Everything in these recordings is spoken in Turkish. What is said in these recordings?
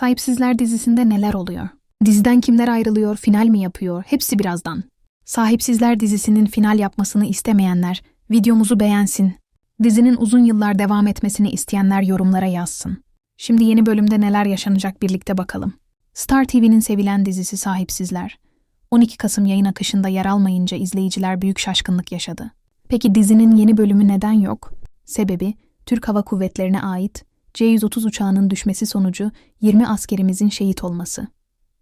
Sahipsizler dizisinde neler oluyor? Diziden kimler ayrılıyor, final mi yapıyor? Hepsi birazdan. Sahipsizler dizisinin final yapmasını istemeyenler videomuzu beğensin. Dizinin uzun yıllar devam etmesini isteyenler yorumlara yazsın. Şimdi yeni bölümde neler yaşanacak birlikte bakalım. Star TV'nin sevilen dizisi Sahipsizler. 12 Kasım yayın akışında yer almayınca izleyiciler büyük şaşkınlık yaşadı. Peki dizinin yeni bölümü neden yok? Sebebi Türk Hava Kuvvetleri'ne ait C-130 uçağının düşmesi sonucu 20 askerimizin şehit olması.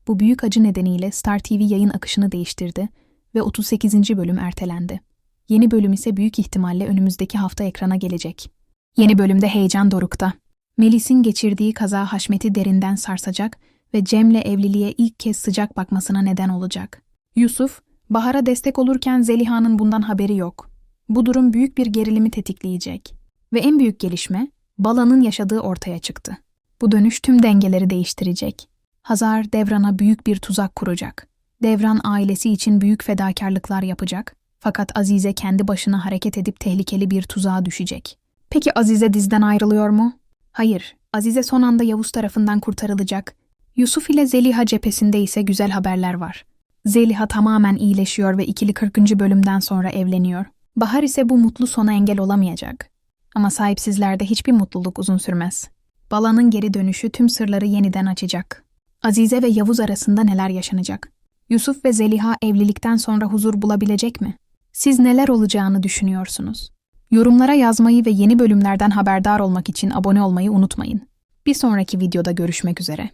Bu büyük acı nedeniyle Star TV yayın akışını değiştirdi ve 38. bölüm ertelendi. Yeni bölüm ise büyük ihtimalle önümüzdeki hafta ekrana gelecek. Yeni bölümde heyecan dorukta. Melis'in geçirdiği kaza Haşmet'i derinden sarsacak ve Cem'le evliliğe ilk kez sıcak bakmasına neden olacak. Yusuf, Bahar'a destek olurken Zeliha'nın bundan haberi yok. Bu durum büyük bir gerilimi tetikleyecek. Ve en büyük gelişme, Bala'nın yaşadığı ortaya çıktı. Bu dönüş tüm dengeleri değiştirecek. Hazar, Devran'a büyük bir tuzak kuracak. Devran ailesi için büyük fedakarlıklar yapacak. Fakat Azize kendi başına hareket edip tehlikeli bir tuzağa düşecek. Peki Azize dizden ayrılıyor mu? Hayır, Azize son anda Yavuz tarafından kurtarılacak. Yusuf ile Zeliha cephesinde ise güzel haberler var. Zeliha tamamen iyileşiyor ve ikili 40. bölümden sonra evleniyor. Bahar ise bu mutlu sona engel olamayacak. Ama sahipsizlerde hiçbir mutluluk uzun sürmez. Bala'nın geri dönüşü tüm sırları yeniden açacak. Azize ve Yavuz arasında neler yaşanacak? Yusuf ve Zeliha evlilikten sonra huzur bulabilecek mi? Siz neler olacağını düşünüyorsunuz? Yorumlara yazmayı ve yeni bölümlerden haberdar olmak için abone olmayı unutmayın. Bir sonraki videoda görüşmek üzere.